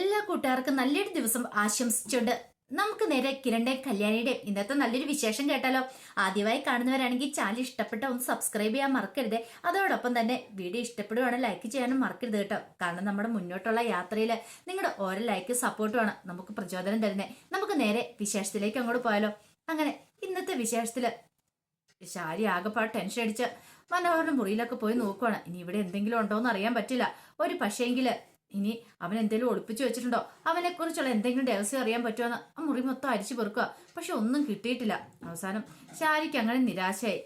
എല്ലാ കൂട്ടുകാർക്കും നല്ലൊരു ദിവസം ആശംസിച്ചുകൊണ്ട് നമുക്ക് നേരെ കിരണ്ടെ കല്യാണിയുടെ ഇന്നത്തെ നല്ലൊരു വിശേഷം കേട്ടാലോ. ആദ്യമായി കാണുന്നവരാണെങ്കിൽ ചാനൽ ഇഷ്ടപ്പെട്ട ഒന്ന് സബ്സ്ക്രൈബ് ചെയ്യാൻ മറക്കരുത്. അതോടൊപ്പം തന്നെ വീഡിയോ ഇഷ്ടപ്പെടുവാണ് ലൈക്ക് ചെയ്യാനും മറക്കരുത് കേട്ടോ. കാരണം നമ്മുടെ മുന്നോട്ടുള്ള യാത്രയിൽ നിങ്ങളുടെ ഓരോ ലൈക്ക് സപ്പോർട്ടുമാണ് നമുക്ക് പ്രചോദനം തരുന്നത് നമുക്ക് നേരെ വിശേഷത്തിലേക്ക് അങ്ങോട്ട് പോയാലോ. അങ്ങനെ ഇന്നത്തെ വിശേഷത്തിൽ ശാരി ആകെപ്പാട് ടെൻഷൻ അടിച്ച് മനോഹരന്റെ മുറിയിലൊക്കെ പോയി നോക്കുവാണ്. ഇനി ഇവിടെ എന്തെങ്കിലും ഉണ്ടോ എന്ന് അറിയാൻ പറ്റില്ല. ഒരു പക്ഷേങ്കിൽ ഇനി അവൻ എന്തെങ്കിലും ഒളിപ്പിച്ചു വെച്ചിട്ടുണ്ടോ? അവനെ കുറിച്ചുള്ള എന്തെങ്കിലും രഹസ്യം അറിയാൻ പറ്റുമോ ആ മുറി മൊത്തം അരിച്ചു പെറുക്കുക. പക്ഷെ ഒന്നും കിട്ടിയിട്ടില്ല. അവസാനം ശാരിക്ക് അങ്ങനെ നിരാശയായി.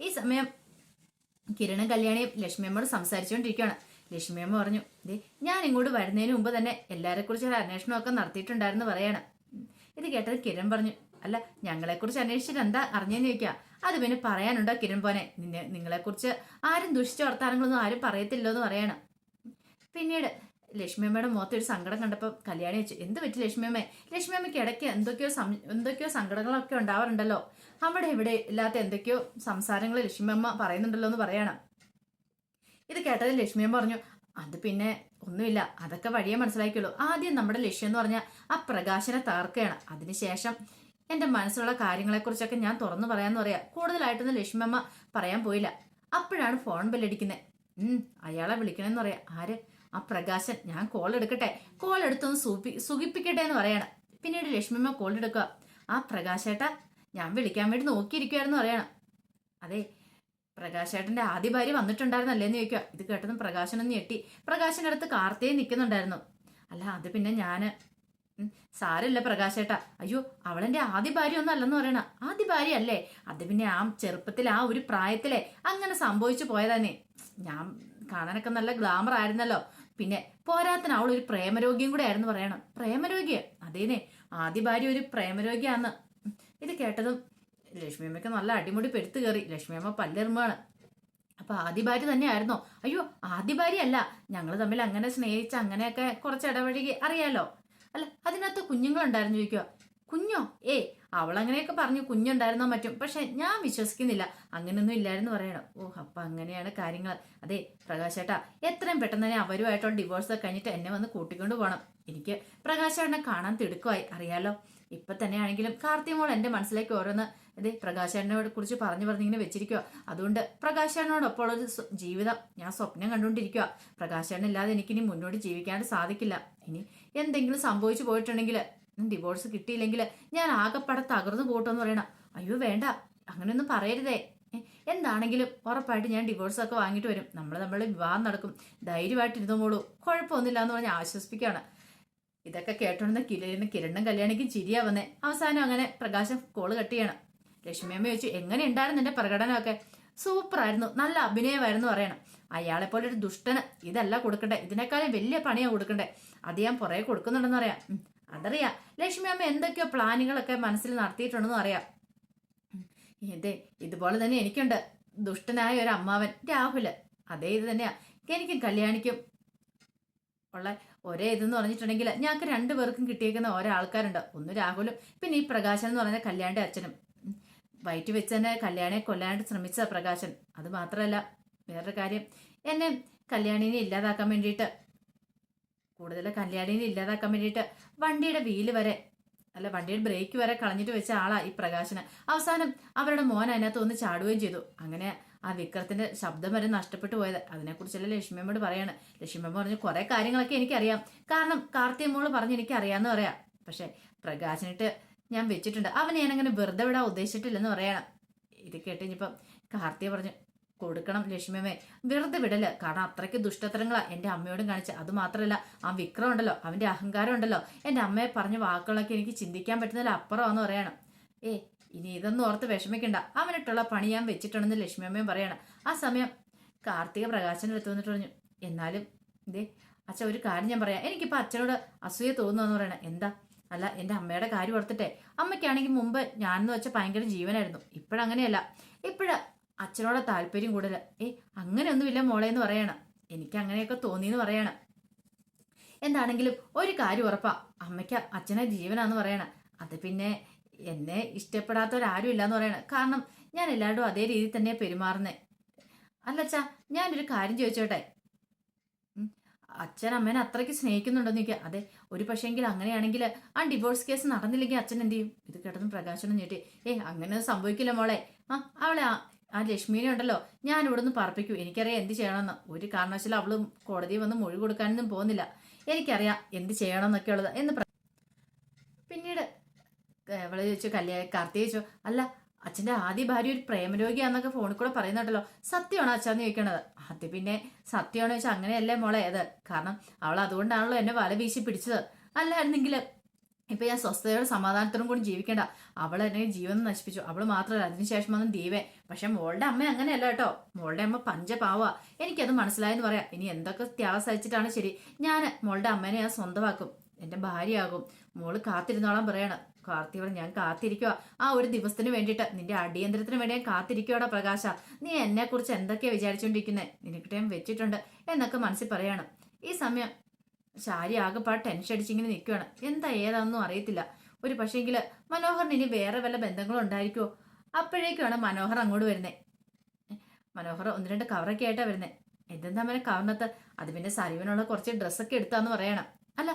ഈ സമയം കിരണും കല്യാണിയും ലക്ഷ്മിയമ്മോട് സംസാരിച്ചുകൊണ്ടിരിക്കുകയാണ്. ലക്ഷ്മിയമ്മ പറഞ്ഞു ദേ ഞാൻ ഇങ്ങോട്ട് വരുന്നതിന് മുമ്പ് തന്നെ എല്ലാരെ കുറിച്ച് ഒരു അന്വേഷണമൊക്കെ നടത്തിയിട്ടുണ്ടായിരുന്നു പറയാണ്. ഇത് കേട്ടത് കിരൺ പറഞ്ഞു അല്ല ഞങ്ങളെക്കുറിച്ച് അന്വേഷിച്ചിട്ട് എന്താ അറിഞ്ഞെന്ന് ചോദിക്കുക അത് പിന്നെ പറയാനുണ്ടോ കിരൺ പോനെ? നിന്നെ നിങ്ങളെക്കുറിച്ച് ആരും ദുഷിച്ച വർത്താനങ്ങളൊന്നും ആരും പറയത്തില്ലോ എന്ന് പറയണം. പിന്നീട് ലക്ഷ്മിയമ്മയുടെ മുഖത്ത് ഒരു സങ്കടം കണ്ടപ്പോൾ കല്യാണി വെച്ചു എന്ത് പറ്റി ലക്ഷ്മിയമ്മേ? ലക്ഷ്മിയമ്മയ്ക്ക് ഇടയ്ക്ക് എന്തൊക്കെയോ സം- എന്തൊക്കെയോ സങ്കടങ്ങളൊക്കെ ഉണ്ടാവാറുണ്ടല്ലോ. അവിടെ ഇവിടെ ഇല്ലാത്ത എന്തൊക്കെയോ സംസാരങ്ങൾ ലക്ഷ്മിയമ്മ പറയുന്നുണ്ടല്ലോ എന്ന് പറയണം. ഇത് കേട്ടത് ലക്ഷ്മിയമ്മ പറഞ്ഞു അത് പിന്നെ ഒന്നുമില്ല. അതൊക്കെ വഴിയെ മനസ്സിലാക്കിയുള്ളൂ ആദ്യം നമ്മുടെ ലക്ഷ്യം എന്ന് പറഞ്ഞാൽ ആ പ്രകാശനെ തകർക്കുകയാണ്. അതിനുശേഷം എന്റെ മനസ്സിലുള്ള കാര്യങ്ങളെക്കുറിച്ചൊക്കെ ഞാൻ തുറന്നു പറയാമെന്ന് പറയാം. കൂടുതലായിട്ടൊന്നും ലക്ഷ്മിയമ്മ പറയാൻ പോയില്ല. അപ്പോഴാണ് ഫോൺ ബെല്ലടിക്കുന്നത്. അയാളെ വിളിക്കണമെന്ന് പറയാം. ആര്? ആ പ്രകാശൻ ഞാൻ കോൾ എടുക്കട്ടെ. കോൾ എടുത്തൊന്ന് സൂപ്പി സുഖിപ്പിക്കട്ടെ എന്ന് പറയണം. പിന്നീട് ലക്ഷ്മിമ്മ കോൾ എടുക്കുക. ആ പ്രകാശേട്ട ഞാൻ വിളിക്കാൻ വേണ്ടി നോക്കിയിരിക്കുകയായിരുന്നു പറയണം. അതെ പ്രകാശേട്ടന്റെ ആദ്യ ഭാര്യ വന്നിട്ടുണ്ടായിരുന്നല്ലേ എന്ന് ചോദിക്കുക. ഇത് കേട്ടതും പ്രകാശനൊന്ന് ഞെട്ടി. പ്രകാശന്റെ അടുത്ത് കാർത്തിയെ നിൽക്കുന്നുണ്ടായിരുന്നു. അല്ല അത് പിന്നെ ഞാൻ സാരല്ല പ്രകാശേട്ടാ. അയ്യോ അവളെന്റെ ആദ്യ ഭാര്യ ഒന്നും അല്ലെന്ന് പറയണ. ആദ്യ ഭാര്യ അല്ലേ? അത് പിന്നെ ആ ചെറുപ്പത്തിൽ ആ ഒരു പ്രായത്തിലെ അങ്ങനെ സംഭവിച്ചു പോയതന്നെ ഞാൻ കാണാനൊക്കെ നല്ല ഗ്ലാമർ ആയിരുന്നല്ലോ. പിന്നെ പോരാത്തിന് അവൾ ഒരു പ്രേമരോഗിയും കൂടെ ആയിരുന്നു പറയണം. പ്രേമരോഗ്യ അതേനെ. ആദ്യ ഭാര്യ ഒരു പ്രേമരോഗിയാന്ന്. ഇത് കേട്ടതും ലക്ഷ്മിയമ്മയ്ക്ക് നല്ല അടിമുടി പെരുത്ത് കയറി. ലക്ഷ്മിയമ്മ പല്ലെറുമാണ് അപ്പൊ ആദ്യ ഭാര്യ തന്നെയായിരുന്നോ? അയ്യോ ആദ്യ ഭാര്യ അല്ല. ഞങ്ങൾ തമ്മിൽ അങ്ങനെ സ്നേഹിച്ച് അങ്ങനെയൊക്കെ കുറച്ച് ഇടപഴകി അറിയാലോ. അല്ല അതിനകത്ത് കുഞ്ഞുങ്ങളുണ്ടായിരുന്നു ചോദിക്കുക കുഞ്ഞോ? ഏ അവളങ്ങനെയൊക്കെ പറഞ്ഞു കുഞ്ഞുണ്ടായിരുന്നോ മറ്റും. പക്ഷെ ഞാൻ വിശ്വസിക്കുന്നില്ല. അങ്ങനെയൊന്നും ഇല്ലായിരുന്നു പറയണം. ഓ അപ്പൊ അങ്ങനെയാണ് കാര്യങ്ങൾ. അതെ പ്രകാശേട്ടാ എത്രയും പെട്ടെന്ന് തന്നെ അവരുമായിട്ടുള്ള ഡിവോഴ്സ് കഴിഞ്ഞിട്ട് എന്നെ വന്ന് കൂട്ടിക്കൊണ്ട് പോകണം എനിക്ക് പ്രകാശേട്ടനെ കാണാൻ തിടുക്കമായി. അറിയാലോ? ഇപ്പൊ തന്നെയാണെങ്കിലും കാർത്തിമോൾ എന്റെ മനസ്സിലേക്ക് ഓരോന്ന് അതെ പ്രകാശേട്ടനോട് കുറിച്ച് പറഞ്ഞു പറഞ്ഞിങ്ങനെ വെച്ചിരിക്കുക അതുകൊണ്ട് പ്രകാശേട്ടനോടൊപ്പം ഒരു ജീവിതം ഞാൻ സ്വപ്നം കണ്ടുകൊണ്ടിരിക്കുക പ്രകാശേട്ടനില്ലാതെ എനിക്കിനി മുന്നോട്ട് ജീവിക്കാണ്ട് സാധിക്കില്ല. ഇനി എന്തെങ്കിലും സംഭവിച്ചു പോയിട്ടുണ്ടെങ്കിൽ ഡിവോഴ്സ് കിട്ടിയില്ലെങ്കിൽ ഞാൻ ആകെപ്പടെ തകർന്നു പോട്ടെന്ന് പറയണം. അയ്യോ വേണ്ട. അങ്ങനെയൊന്നും പറയരുതേ. എന്താണെങ്കിലും ഉറപ്പായിട്ട് ഞാൻ ഡിവോഴ്സ് ഒക്കെ വാങ്ങിയിട്ട് വരും. നമ്മൾ നമ്മൾ വിവാഹം നടക്കും. ധൈര്യമായിട്ട് ഇരുന്നോളൂ കുഴപ്പമൊന്നുമില്ല എന്ന് പറഞ്ഞ് ആശ്വസിപ്പിക്കുകയാണ്. ഇതൊക്കെ കേട്ടോണ്ട് കിരണ് കിരണും കല്യാണിക്കും ചിരിയാ വന്നേ. അവസാനം അങ്ങനെ പ്രകാശം കോൾ കട്ട് ചെയ്യണം. ലക്ഷ്മിയമ്മ ചോദിച്ചു എങ്ങനെ ഉണ്ടായിരുന്നു എന്റെ പ്രകടനമൊക്കെ? സൂപ്പർ ആയിരുന്നു. നല്ല അഭിനയമായിരുന്നു പറയണം. അയാളെ പോലെ ഒരു ദുഷ്ടന് ഇതല്ല കൊടുക്കണ്ടേ. ഇതിനേക്കാളും വലിയ പണിയാണ് കൊടുക്കണ്ടേ. അത് ഞാൻ പുറകെ കൊടുക്കുന്നുണ്ടെന്ന് അറിയാം ഉം, ലക്ഷ്മി അമ്മ എന്തൊക്കെയോ പ്ലാനുകളൊക്കെ മനസ്സിൽ നടത്തിയിട്ടുണ്ടെന്ന് അറിയാം. ഇതേ ഇതുപോലെ തന്നെ എനിക്കുണ്ട്. ദുഷ്ടനായ ഒരു അമ്മാവൻ രാഹുൽ. അതേ ഇത് തന്നെയാ. എനിക്കും കല്യാണിക്കും ഉള്ള ഒരേ ഇതെന്ന് പറഞ്ഞിട്ടുണ്ടെങ്കിൽ ഞങ്ങൾക്ക് രണ്ടു പേർക്കും കിട്ടിയേക്കുന്ന ഓരോ ആൾക്കാരുണ്ട്. ഒന്ന് രാഹുലും പിന്നെ ഈ പ്രകാശൻ എന്ന് പറഞ്ഞ കല്യാണിന്റെ അച്ഛനും. വയറ്റി വെച്ച് തന്നെ കല്യാണിയെ കൊല്ലാനായിട്ട് ശ്രമിച്ച പ്രകാശൻ. അത് മാത്രമല്ല വേറൊരു കാര്യം. എന്നെ കല്യാണിനെ ഇല്ലാതാക്കാൻ വേണ്ടിയിട്ട് കൂടുതൽ കല്യാണിനെ ഇല്ലാതാക്കാൻ വേണ്ടിയിട്ട് വണ്ടിയുടെ വീൽ വരെ അല്ല വണ്ടിയുടെ ബ്രേക്ക് വരെ കളഞ്ഞിട്ട് വെച്ച ആളാ ഈ പ്രകാശന്. അവസാനം അവരുടെ മോൻ അതിനകത്ത് ഒന്ന് ചാടുകയും ചെയ്തു. അങ്ങനെ ആ വിക്രത്തിന്റെ ശബ്ദം വരെ നഷ്ടപ്പെട്ടു പോയത്. അതിനെക്കുറിച്ചല്ല ലക്ഷ്മിയമ്മയോട് പറയാണ്. ലക്ഷ്മിയമ്മ പറഞ്ഞു കുറെ കാര്യങ്ങളൊക്കെ എനിക്കറിയാം. കാരണം കാർത്തിയമ്മോൾ പറഞ്ഞ് എനിക്കറിയാന്ന് പറയാം. പക്ഷെ പ്രകാശനിട്ട് ഞാൻ വെച്ചിട്ടുണ്ട്. അവൻ അങ്ങനെ വെറുതെ വിടാൻ ഉദ്ദേശിച്ചിട്ടില്ലെന്ന് പറയണം. ഇത് കേട്ട് ഇനിയിപ്പം കാർത്തിയ പറഞ്ഞു കൊടുക്കണം ലക്ഷ്മിയമ്മേ. വെറുതെ വിടൽ. കാരണം അത്രയ്ക്ക് ദുഷ്ടത്തരങ്ങളാ എന്റെ അമ്മയോടും കാണിച്ച. അത് മാത്രമല്ല ആ വിക്രം ഉണ്ടല്ലോ അവന്റെ അഹങ്കാരം ഉണ്ടല്ലോ. എന്റെ അമ്മയെ പറഞ്ഞ വാക്കുകളൊക്കെ എനിക്ക് ചിന്തിക്കാൻ പറ്റുന്നതിൽ അപ്പുറമാന്ന് പറയണം. ഏ ഇനി ഇതൊന്നും ഓർത്ത് വിഷമിക്കണ്ട. അവനിട്ടുള്ള പണി ഞാൻ വെച്ചിട്ടുണ്ടെന്ന് ലക്ഷ്മിയമ്മയും പറയണം. ആ സമയം കാർത്തിക പ്രകാശന്റെ അടുത്ത് വന്നിട്ട് പറഞ്ഞു എന്നാലും ഇതേ അച്ഛ ഒരു കാര്യം ഞാൻ പറയാം. എനിക്കിപ്പോ അച്ഛനോട് അസൂയ തോന്നുന്നു പറയണം. എന്താ? അല്ല എന്റെ അമ്മയുടെ കാര്യം ഓർത്തിട്ടെ. അമ്മയ്ക്കാണെങ്കിൽ മുമ്പ് ഞാനെന്ന് വെച്ച ഭയങ്കര ജീവനായിരുന്നു. ഇപ്പോഴങ്ങനെയല്ല. ഇപ്പോഴ അച്ഛനോട് താല്പര്യം കൂടുതൽ. ഏ അങ്ങനെയൊന്നുമില്ല മോളെ എന്ന് പറയണം. എനിക്ക് അങ്ങനെയൊക്കെ തോന്നിയെന്ന് പറയണം. എന്താണെങ്കിലും ഒരു കാര്യം ഉറപ്പാ. അമ്മയ്ക്ക് അച്ഛനെ ജീവനാന്ന് പറയണം. അത് പിന്നെ എന്നെ ഇഷ്ടപ്പെടാത്തവരാരും ഇല്ലാന്ന് പറയണം. കാരണം ഞാൻ എല്ലാവരും അതേ രീതിയിൽ തന്നെ പെരുമാറുന്നത് അല്ലച്ചാ ഞാനൊരു കാര്യം ചോദിച്ചോട്ടെ? അച്ഛൻ അമ്മേനെ അത്രയ്ക്ക് സ്നേഹിക്കുന്നുണ്ടോ എന്ന് അതെ ഒരു പക്ഷേങ്കിൽ അങ്ങനെയാണെങ്കിൽ ആ ഡിവോഴ്സ് കേസ് നടന്നില്ലെങ്കിൽ അച്ഛൻ എന്ത് ചെയ്യും? ഇത് കേട്ടതും പ്രകാശനം ഞെട്ടി. ഏ അങ്ങനെ സംഭവിക്കില്ല മോളെ. ആ അവളെ ആ ലക്ഷ്മീനെ ഉണ്ടല്ലോ ഞാൻ ഇവിടെ നിന്ന് പറപ്പിക്കൂ. എനിക്കറിയാം എന്ത് ചെയ്യണമെന്ന്. ഒരു കാരണവശാലും അവൾ കോടതിയിൽ വന്ന് മൊഴി കൊടുക്കാനൊന്നും പോകുന്നില്ല. എനിക്കറിയാം എന്ത് ചെയ്യണമെന്നൊക്കെ ഉള്ളത് എന്ന് പിന്നീട് അവളെ ചോദിച്ചു കല്യാ കാർത്തിക ചോദിച്ചു അല്ല അച്ഛന്റെ ആദ്യ ഭാര്യ ഒരു പ്രേമരോഗിയാണെന്നൊക്കെ ഫോണിൽ കൂടെ പറയുന്നുണ്ടല്ലോ. സത്യമാണോ അച്ഛാന്ന് ചോദിക്കണത്? അത് പിന്നെ സത്യമാണോ ചോദിച്ചാൽ അങ്ങനെയല്ലേ മോളെ അത് കാരണം അവൾ അതുകൊണ്ടാണല്ലോ എന്നെ വല വീശി പിടിച്ചത്. അല്ലായിരുന്നെങ്കിൽ ഇപ്പൊ ഞാൻ സ്വസ്ഥതയോടെ സമാധാനത്തോടും കൂടി ജീവിക്കേണ്ട. അവൾ എന്നെ ജീവൻ നശിപ്പിച്ചു. അവൾ മാത്രമല്ല അതിനുശേഷം വന്നു ദീപേ പക്ഷെ മോളുടെ അമ്മ അങ്ങനെയല്ല കേട്ടോ. മോളുടെ അമ്മ പഞ്ചപാവ. എനിക്കത് മനസ്സിലായെന്ന് പറയാം. ഇനി എന്തൊക്കെ ത്യാഗം സഹിച്ചിട്ടാണ് ശരി. ഞാൻ മോളുടെ അമ്മേനെ ഞാൻ സ്വന്തമാക്കും. എന്റെ ഭാര്യയാകും. മോൾ കാത്തിരുന്നോളാൻ പറയാണ്. കാർത്തിയോടെ ഞാൻ കാത്തിരിക്കുക ആ ഒരു ദിവസത്തിന് വേണ്ടിയിട്ട് നിന്റെ അടിയന്തരത്തിന് വേണ്ടി ഞാൻ കാത്തിരിക്കുവാടാ പ്രകാശ. നീ എന്നെ കുറിച്ച് എന്തൊക്കെയാ വിചാരിച്ചുകൊണ്ടിരിക്കുന്നത് നിനക്കിട്ട് ഞാൻ വെച്ചിട്ടുണ്ട് എന്നൊക്കെ മനസ്സിൽ പറയാണ്. ഈ സമയം ശാരി ആകെപ്പാട് ടെൻഷൻ അടിച്ചിങ്ങനെ നിൽക്കുകയാണ് എന്താ ഏതാണെന്നും അറിയത്തില്ല. ഒരു പക്ഷേങ്കിൽ മനോഹറിന് ഇനി വേറെ വല്ല ബന്ധങ്ങളും ഉണ്ടായിരിക്കുമോ അപ്പോഴേക്കുമാണ് മനോഹർ അങ്ങോട്ട് വരുന്നത് മനോഹർ ഒന്ന് രണ്ട് കവറൊക്കെ ആയിട്ടാ വരുന്നത് എന്തെന്താ മോനെ കവറിനകത്ത് അത് പിന്നെ സരീവനുള്ള കുറച്ച് ഡ്രസ്സൊക്കെ എടുത്താന്ന് പറയണം. അല്ല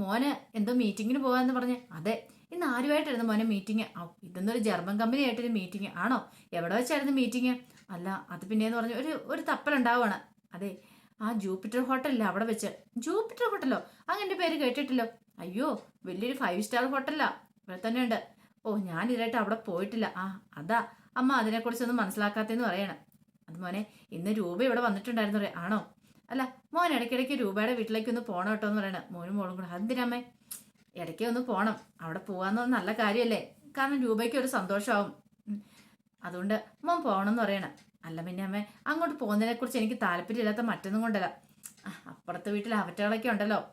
മോന് എന്തോ മീറ്റിങ്ങിന് പോകാന്ന് പറഞ്ഞ്. അതെ ഇന്ന് ആരുമായിട്ടായിരുന്നു മോനെ മീറ്റിംഗ് ഇതൊന്നൊരു ജർമ്മൻ കമ്പനി ആയിട്ടൊരു മീറ്റിംഗ് ആണോ? എവിടെ വെച്ചായിരുന്നു മീറ്റിംഗ് അല്ല അത് പിന്നെയെന്ന് പറഞ്ഞു ഒരു ഒരു തപ്പലുണ്ടാവുകയാണ് അതെ ആ ജൂപ്പിറ്റർ ഹോട്ടലില്ല അവിടെ വെച്ച്. ജൂപ്പിറ്റർ ഹോട്ടലോ? അങ്ങനെ പേര് കേട്ടിട്ടില്ലോ. അയ്യോ വലിയൊരു ഫൈവ് സ്റ്റാർ ഹോട്ടലാ. ഇവിടെ തന്നെ ഉണ്ട്. ഓ ഞാൻ ഇതായിട്ട് അവിടെ പോയിട്ടില്ല. ആ അതാ. അമ്മ അതിനെക്കുറിച്ചൊന്നും മനസ്സിലാക്കാത്തെന്ന് പറയണം. അത് മോനെ ഇന്ന് രൂപ ഇവിടെ വന്നിട്ടുണ്ടായിരുന്നു പറയാം ആണോ? അല്ല മോൻ ഇടയ്ക്കിടയ്ക്ക് രൂപയുടെ വീട്ടിലേക്ക് ഒന്ന് പോകണം കേട്ടോ എന്ന് പറയണം. മോനും മോളും കൂടെ. അതെന്തിനമ്മേ? ഇടയ്ക്ക് ഒന്ന് പോകണം അവിടെ പോകാന്ന് നല്ല കാര്യമല്ലേ? കാരണം രൂപയ്ക്ക് ഒരു സന്തോഷമാവും. അതുകൊണ്ട് മോൻ പോകണം എന്ന് പറയണം. അല്ല പിന്നെ അമ്മേ അങ്ങോട്ട് പോകുന്നതിനെ കുറിച്ച് എനിക്ക് താല്പര്യമില്ലാത്ത മറ്റൊന്നും കൊണ്ടല്ല. അപ്പുറത്തെ വീട്ടിൽ അവറ്റകളൊക്കെ ഉണ്ടല്ലോ.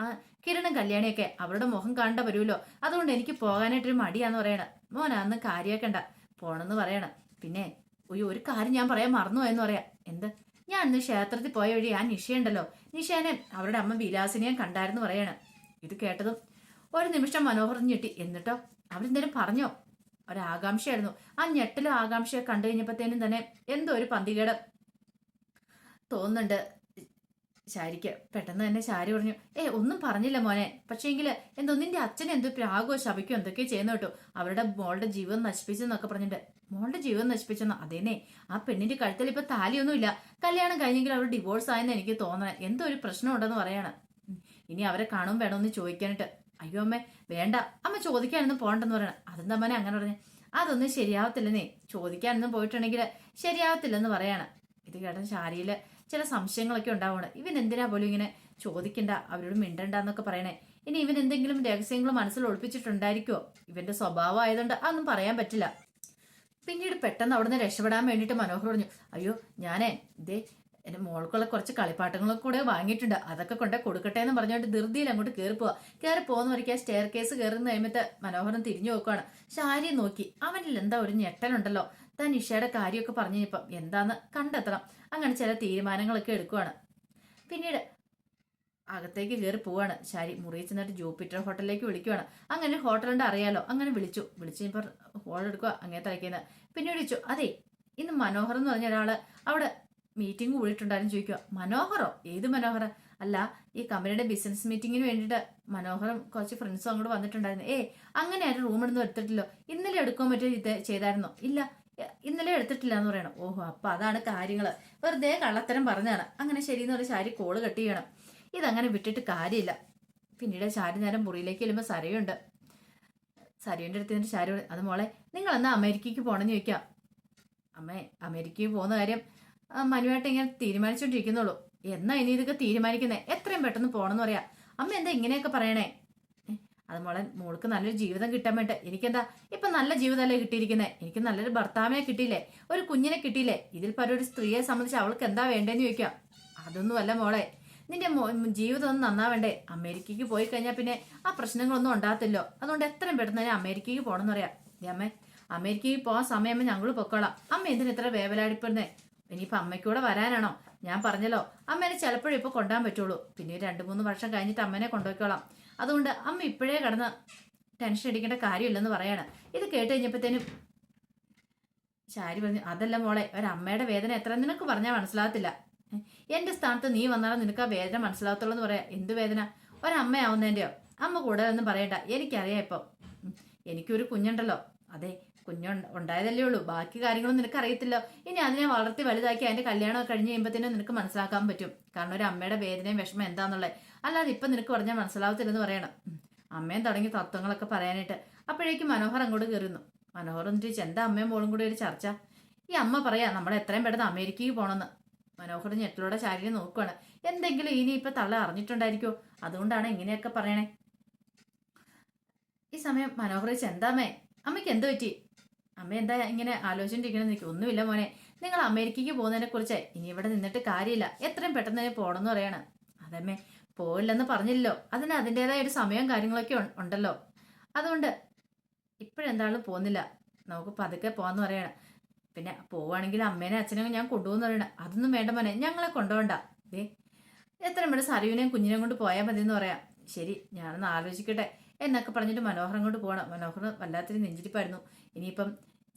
ആ കിരണും കല്യാണിയൊക്കെ അവരുടെ മുഖം കണ്ട വരുമല്ലോ. അതുകൊണ്ട് എനിക്ക് പോകാനായിട്ടൊരു മടിയാന്ന് പറയണം. മോൻ അന്ന് കാര്യമാക്കണ്ട പോണെന്ന് പറയണം. പിന്നെ ഒരു ഒരു കാര്യം ഞാൻ പറയാൻ മറന്നു എന്ന് പറയാം. എന്ത്? ഞാൻ ഇന്ന് ക്ഷേത്രത്തിൽ പോയ വഴി ആ നിഷയുണ്ടല്ലോ. നിഷേനെ അവരുടെ അമ്മ വിലാസിനെയും കണ്ടായിരുന്നു പറയണം. ഇത് കേട്ടതും ഒരു നിമിഷം മനോഹർ ഞെട്ടി. എന്നിട്ടോ? അവരെന്തേലും പറഞ്ഞോ? ഒരാകാംക്ഷയായിരുന്നു. ആ ഞെട്ടലും ആകാംക്ഷയെ കണ്ടു കഴിഞ്ഞപ്പോഴത്തേനും തന്നെ എന്തോ ഒരു പന്തികേട് തോന്നുന്നുണ്ട്. ശാരിക്ക് പെട്ടെന്ന് തന്നെ ശാരി പറഞ്ഞു ഏ ഒന്നും പറഞ്ഞില്ല മോനെ. പക്ഷേങ്കിൽ എന്തോ നിന്റെ അച്ഛൻ എന്തോ പ്രാഗോ ശപിക്കോ എന്തൊക്കെയോ ചെയ്യുന്ന കേട്ടോ. അവരുടെ മോളുടെ ജീവൻ നശിപ്പിച്ചെന്നൊക്കെ പറഞ്ഞിട്ട്. മോളുടെ ജീവൻ നശിപ്പിച്ചെന്നോ? അതേനെ ആ പെണ്ണിന്റെ കഴുത്തിൽ ഇപ്പൊ താലിയൊന്നുമില്ല. കല്യാണം കഴിഞ്ഞെങ്കിൽ അവർ ഡിവോഴ്സ് ആയെന്ന് എനിക്ക് തോന്നണേ. എന്തോ ഒരു പ്രശ്നം ഉണ്ടെന്ന് പറയാണ് ഇനി അവരെ കാണും വേണമെന്ന് ചോദിക്കാനായിട്ട്. അയ്യോ അമ്മേ വേണ്ട. അമ്മ ചോദിക്കാനൊന്നും പോകണ്ടെന്ന് പറയണം. അതെന്താ അമ്മനെ അങ്ങനെ പറഞ്ഞു? അതൊന്നും ശരിയാവത്തില്ലെന്നേ ചോദിക്കാനൊന്നും പോയിട്ടുണ്ടെങ്കിൽ ശരിയാവത്തില്ലെന്ന് പറയാണ്. ഇത് കേട്ട ശാരിയിൽ ചില സംശയങ്ങളൊക്കെ ഉണ്ടാവണം ഇവൻ എന്തിനാ പോലും ഇങ്ങനെ ചോദിക്കണ്ട? അവരോട് മിണ്ടണ്ട എന്നൊക്കെ പറയണേ. ഇനി ഇവൻ എന്തെങ്കിലും രഹസ്യങ്ങൾ മനസ്സിൽ ഒളിപ്പിച്ചിട്ടുണ്ടായിരിക്കുമോ ഇവന്റെ സ്വഭാവം ആയതുകൊണ്ട് അതൊന്നും പറയാൻ പറ്റില്ല. പിന്നീട് പെട്ടെന്ന് അവിടുന്ന് രക്ഷപ്പെടാൻ വേണ്ടിയിട്ട് മനോഹർ പറഞ്ഞു അയ്യോ ഞാനേ ഇതേ എന്റെ മോൾക്കുള്ള കുറച്ച് കളിപ്പാട്ടങ്ങളൊക്കെ കൂടെ വാങ്ങിയിട്ടുണ്ട്. അതൊക്കെ കൊണ്ടേ കൊടുക്കട്ടെ എന്ന് പറഞ്ഞുകൊണ്ട് ധൃതിയിൽ അങ്ങോട്ട് കയറി പോവാ കയറി പോകുന്ന വരയ്ക്ക് ആ സ്റ്റെയർ കേസ് കയറുന്ന കഴിയുമ്പത്തെ മനോഹരൻ തിരിഞ്ഞു നോക്കുവാണ്. ശാരി നോക്കി. അവനിൽ എന്താ ഒരു ഞെട്ടലുണ്ടല്ലോ. താൻ ഇഷയുടെ കാര്യമൊക്കെ പറഞ്ഞു ഇപ്പം എന്താന്ന് കണ്ടെത്തണം. അങ്ങനെ ചില തീരുമാനങ്ങളൊക്കെ എടുക്കുവാണ്. പിന്നീട് അകത്തേക്ക് കയറി പോവാണ്. ശാരി മുറിയിൽ ചെന്നിട്ട് ജൂപ്പിറ്റർ ഹോട്ടലിലേക്ക് വിളിക്കുവാണ്. അങ്ങനെ ഹോട്ടലുണ്ട് അറിയാലോ. അങ്ങനെ വിളിച്ചു. വിളിച്ചു കഴിഞ്ഞപ്പോൾ ഹോൾ എടുക്കുക അങ്ങനെ തലയ്ക്കുന്ന പിന്നെ വിളിച്ചു അതെ ഇന്ന് മനോഹർ എന്ന് പറഞ്ഞ ഒരാൾ അവിടെ മീറ്റിംഗ് കൂടിയിട്ടുണ്ടായിരുന്നു ചോദിക്കുക. മനോഹറോ? ഏത് മനോഹര അല്ല ഈ കമ്പനിയുടെ ബിസിനസ് മീറ്റിങ്ങിന് വേണ്ടിയിട്ട് മനോഹരം കുറച്ച് ഫ്രണ്ട്സും അങ്ങോട്ട് വന്നിട്ടുണ്ടായിരുന്നു. ഏ അങ്ങനെ ആരും റൂം ഇടുന്നു എടുത്തിട്ടില്ലോ. ഇന്നലെ എടുക്കാൻ പറ്റിയ ഇത് ചെയ്തായിരുന്നോ? ഇല്ല ഇന്നലെ എടുത്തിട്ടില്ല എന്ന് പറയണം. ഓഹോ അപ്പൊ അതാണ് കാര്യങ്ങൾ വെറുതെ കള്ളത്തരം പറഞ്ഞാണ് അങ്ങനെ ശരിയെന്ന് പറഞ്ഞ ശാരി കോൾ കട്ട് ചെയ്യണം. ഇതങ്ങനെ വിട്ടിട്ട് കാര്യമില്ല. പിന്നീട് ശാരി നേരം മുറിയിലേക്ക് ചെല്ലുമ്പോൾ സരയുണ്ട്. സരയുടെ അടുത്ത് നിന്നിട്ട് ശാരി അത് മോളെ നിങ്ങൾ എന്നാ അമേരിക്കയ്ക്ക് പോകണമെന്ന് ചോദിക്കാം? അമ്മേ അമേരിക്കയിൽ പോകുന്ന കാര്യം മനുവായിട്ട് ഇങ്ങനെ തീരുമാനിച്ചോണ്ടിരിക്കുന്നുള്ളൂ. എന്നാ ഇനി ഇതൊക്കെ തീരുമാനിക്കുന്നേ? എത്രയും പെട്ടെന്ന് പോണെന്ന് പറയാ. അമ്മ എന്താ ഇങ്ങനെയൊക്കെ പറയണേ? അത് മോളെ മോൾക്ക് നല്ലൊരു ജീവിതം കിട്ടാൻ വേണ്ടി? എനിക്കെന്താ ഇപ്പൊ നല്ല ജീവിതമല്ലേ കിട്ടിയിരിക്കുന്നത് എനിക്ക് നല്ലൊരു ഭർത്താവിനെ കിട്ടിയില്ലേ? ഒരു കുഞ്ഞിനെ കിട്ടിയില്ലേ? ഇതിൽ പല ഒരു സ്ത്രീയെ സംബന്ധിച്ച് അവൾക്ക് എന്താ വേണ്ടേന്ന് ചോദിക്കാം. അതൊന്നുമല്ല മോളെ. നിന്റെ ജീവിതം ഒന്ന് നന്നാവണ്ടേ അമേരിക്കയ്ക്ക് പോയി കഴിഞ്ഞാൽ പിന്നെ ആ പ്രശ്നങ്ങളൊന്നും ഉണ്ടാകത്തില്ലോ. അതുകൊണ്ട് എത്രയും പെട്ടെന്ന് തന്നെ അമേരിക്കയ്ക്ക് പോകണമെന്ന് പറയാം. അമ്മേ അമേരിക്കയിൽ പോകാൻ സമയം ഞങ്ങൾ പൊക്കോളാം. അമ്മ എന്തിനാ ഇത്ര വേവലാടിപ്പെടുന്നേ ഇനിയിപ്പോ അമ്മയ്ക്കൂടെ വരാനാണോ? ഞാൻ പറഞ്ഞല്ലോ അമ്മേനെ ചിലപ്പോഴും ഇപ്പൊ കൊണ്ടാൻ പറ്റുള്ളൂ. പിന്നെ രണ്ട് മൂന്ന് വർഷം കഴിഞ്ഞിട്ട് അമ്മേനെ കൊണ്ടുപോയിക്കോളാം. അതുകൊണ്ട് അമ്മ ഇപ്പോഴേ കടന്ന് ടെൻഷൻ അടിക്കേണ്ട കാര്യമില്ലെന്ന് പറയാണ്. ഇത് കേട്ട് കഴിഞ്ഞപ്പോഴത്തേനും ശാരി പറഞ്ഞു അതല്ല മോളെ ഒരമ്മയുടെ വേദന എത്ര? നിനക്ക് പറഞ്ഞാൽ മനസ്സിലാകത്തില്ല. എന്റെ സ്ഥാനത്ത് നീ വന്നാലും നിനക്ക് ആ വേദന മനസ്സിലാകത്തുള്ളൂ എന്ന് പറയാം. എന്ത് വേദന? ഒരമ്മയാവുന്നതിന്റെയോ അമ്മ കൂടുതലൊന്നും പറയണ്ട. എനിക്കറിയാം ഇപ്പം. എനിക്കൊരു കുഞ്ഞുണ്ടല്ലോ. അതെ കുഞ്ഞു ഉണ്ടായതല്ലേ ഉള്ളൂ. ബാക്കി കാര്യങ്ങളും നിനക്ക് അറിയത്തില്ല ഇനി അതിനെ വളർത്തി വലുതാക്കി അതിന്റെ കല്യാണം കഴിഞ്ഞ് കഴിയുമ്പോഴത്തേനും നിനക്ക് മനസ്സിലാക്കാൻ പറ്റും. കാരണം ഒരു അമ്മയുടെ വേദനയും വിഷമം എന്താന്നുള്ളത് അല്ലാതെ ഇപ്പം നിനക്ക് പറഞ്ഞാൽ മനസ്സിലാവത്തില്ലെന്ന് പറയണം. അമ്മയും തുടങ്ങി തത്വങ്ങളൊക്കെ പറയാനായിട്ട് അപ്പോഴേക്കും മനോഹർ അങ്ങോട്ട് കയറുന്നു. മനോഹർ എന്നിട്ട് എന്താ അമ്മയും മോളും കൂടി ഒരു ചർച്ച? ഈ അമ്മ പറയാ നമ്മൾ എത്രയും പെട്ടെന്ന് അമേരിക്കയിൽ പോകണമെന്ന് മനോഹർ ഞെട്ടിലൂടെ ശാരീരം നോക്കുവാണ്. എന്തെങ്കിലും ഇനി ഇപ്പൊ തള്ള അറിഞ്ഞിട്ടുണ്ടായിരിക്കോ അതുകൊണ്ടാണ് ഇങ്ങനെയൊക്കെ പറയണേ. ഈ സമയം മനോഹർ ചെന്താമേ അമ്മയ്ക്ക് എന്ത് പറ്റി? അമ്മ എന്താ ഇങ്ങനെ ആലോചിച്ചിട്ടിരിക്കണെന്ന് എനിക്ക് ഒന്നുമില്ല മോനെ. നിങ്ങൾ അമേരിക്കയ്ക്ക് പോകുന്നതിനെ കുറിച്ച് ഇനി ഇവിടെ നിന്നിട്ട് കാര്യമില്ല. എത്രയും പെട്ടെന്ന് തന്നെ പോകണമെന്ന് പറയണം. അതമ്മേ പോയില്ലെന്ന് പറഞ്ഞില്ലല്ലോ. അതിന് അതിന്റെതായ ഒരു സമയവും കാര്യങ്ങളൊക്കെ ഉണ്ടല്ലോ. അതുകൊണ്ട് ഇപ്പോഴെന്താളും പോകുന്നില്ല. നമുക്ക് പതുക്കെ പോകാന്ന് പറയണം. പിന്നെ പോവുകയാണെങ്കിൽ അമ്മേനെ അച്ഛനെയും ഞാൻ കൊണ്ടുപോകുന്ന പറയണം. അതൊന്നും വേണ്ട മോനെ ഞങ്ങളെ കൊണ്ടുപോകണ്ട. ദേ എത്രയും പെട്ടെന്ന് സറിവിനെയും കുഞ്ഞിനെയും കൊണ്ട് പോയാൽ മതി എന്ന് പറയാം. ശരി ഞാനൊന്ന് ആലോചിക്കട്ടെ. എന്നൊക്കെ പറഞ്ഞിട്ട് മനോഹരം കൊണ്ട് പോകണം മനോഹർ വല്ലാത്തൊരു നെഞ്ചിരിപ്പായിരുന്നു ഇനിയിപ്പം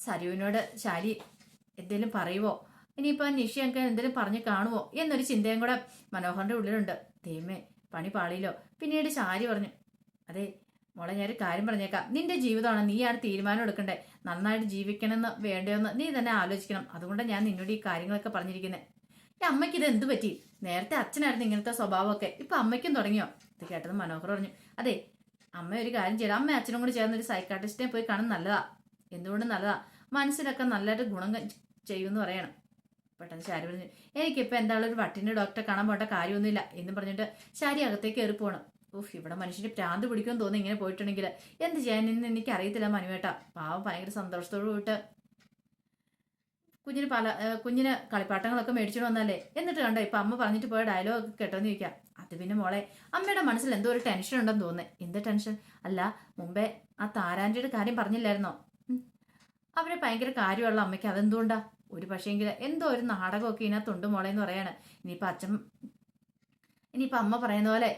സരുവിനോട് ശാലി എന്തെങ്കിലും പറയുവോ? നിഷി നിഷിയൊക്കെ എന്തെങ്കിലും പറഞ്ഞു കാണുമോ എന്നൊരു ചിന്തയും കൂടെ മനോഹറിന്റെ ഉള്ളിലുണ്ട്. ദൈവമേ പണി പാളിയില്ലോ പിന്നീട് ശാരി പറഞ്ഞു അതെ മോളെ ഞാനൊരു കാര്യം പറഞ്ഞേക്കാം. നിന്റെ ജീവിതമാണ് നീയാണ് തീരുമാനം എടുക്കണ്ടേ? നന്നായിട്ട് ജീവിക്കണമെന്ന് വേണ്ടോന്ന് നീ തന്നെ ആലോചിക്കണം. അതുകൊണ്ട് ഞാൻ നിന്നോട് ഈ കാര്യങ്ങളൊക്കെ പറഞ്ഞിരിക്കുന്നത് ഈ അമ്മയ്ക്ക് ഇത് എന്ത് പറ്റി? നേരത്തെ അച്ഛനായിരുന്നു ഇങ്ങനത്തെ സ്വഭാവമൊക്കെ. ഇപ്പൊ അമ്മയ്ക്കും തുടങ്ങിയോ? ഇത് കേട്ടത് മനോഹർ പറഞ്ഞു അതെ അമ്മ ഒരു കാര്യം ചെയ്യണം. അമ്മ അച്ഛനും കൂടി ചേർന്ന് ഒരു സൈക്കാട്രിസ്റ്റിനെ പോയി കാണാൻ നല്ലതാ. എന്തുകൊണ്ട് നല്ലതാ? മനസ്സിലൊക്കെ നല്ലൊരു ഗുണം ചെയ്യുമെന്ന് പറയണം. പെട്ടെന്ന് ശാരി പറഞ്ഞു എനിക്കിപ്പോൾ എന്തായാലും ഒരു വട്ടിന്റെ ഡോക്ടറെ കാണാൻ പോകേണ്ട കാര്യമൊന്നുമില്ല എന്ന് പറഞ്ഞിട്ട് ശാരി അകത്തേക്ക് കയറി പോകണം ഉഫ് ഇവിടെ മനുഷ്യന് പ്രാന്ത് പിടിക്കുമെന്ന് തോന്നി ഇങ്ങനെ പോയിട്ടുണ്ടെങ്കിൽ. എന്ത് ചെയ്യാനെന്ന് എനിക്ക് അറിയത്തില്ല മനുവേട്ട. പാവം ഭയങ്കര സന്തോഷത്തോട് പോയിട്ട് കുഞ്ഞിന് പല കുഞ്ഞിന് കളിപ്പാട്ടങ്ങളൊക്കെ മേടിച്ചിട്ട് വന്നല്ലേ എന്നിട്ട് കണ്ടോ ഇപ്പം അമ്മ പറഞ്ഞിട്ട് പോയ ഡയലോഗ് ഒക്കെ കേട്ടോന്ന് ചോദിക്കാം. അത് പിന്നെ മോളെ അമ്മയുടെ മനസ്സിൽ എന്തോ ഒരു ടെൻഷൻ ഉണ്ടെന്ന് തോന്നുന്നേ. എന്ത് ടെൻഷൻ അല്ല മുമ്പേ ആ താരാന്റെ കാര്യം പറഞ്ഞില്ലായിരുന്നോ. അവരെ ഭയങ്കര കാര്യമുള്ള അമ്മയ്ക്ക് അതെന്തുകൊണ്ടാ? ഒരു പക്ഷേങ്കിൽ എന്തോ ഒരു നാടകമൊക്കെ ഇതിനകത്തുണ്ട് മോളെ എന്ന് പറയാണ്. ഇനിയിപ്പം അച്ഛൻ ഇനിയിപ്പം അമ്മ പറയുന്ന പോലെ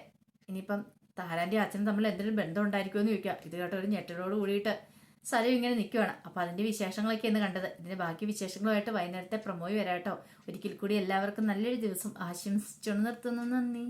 ഇനിയിപ്പം താരാന്റെ അച്ഛനും തമ്മിൽ എന്തെങ്കിലും ബന്ധം ഉണ്ടായിരിക്കുമെന്ന് ചോദിക്കുക. ഇത് കേട്ട ഒരു ഞെട്ടലോട് കൂടിയിട്ട് സ്ഥലം ഇങ്ങനെ നിൽക്കുകയാണ് അപ്പോൾ അതിന്റെ വിശേഷങ്ങളൊക്കെ ഇന്ന് കണ്ടത്. ഇതിന്റെ ബാക്കി വിശേഷങ്ങളുമായിട്ട് വൈകുന്നേരത്തെ പ്രമോയി വരാട്ടോ. ഒരിക്കൽ കൂടി എല്ലാവർക്കും നല്ലൊരു ദിവസം ആശംസിച്ചു നിർത്തുന്നു. നന്ദി.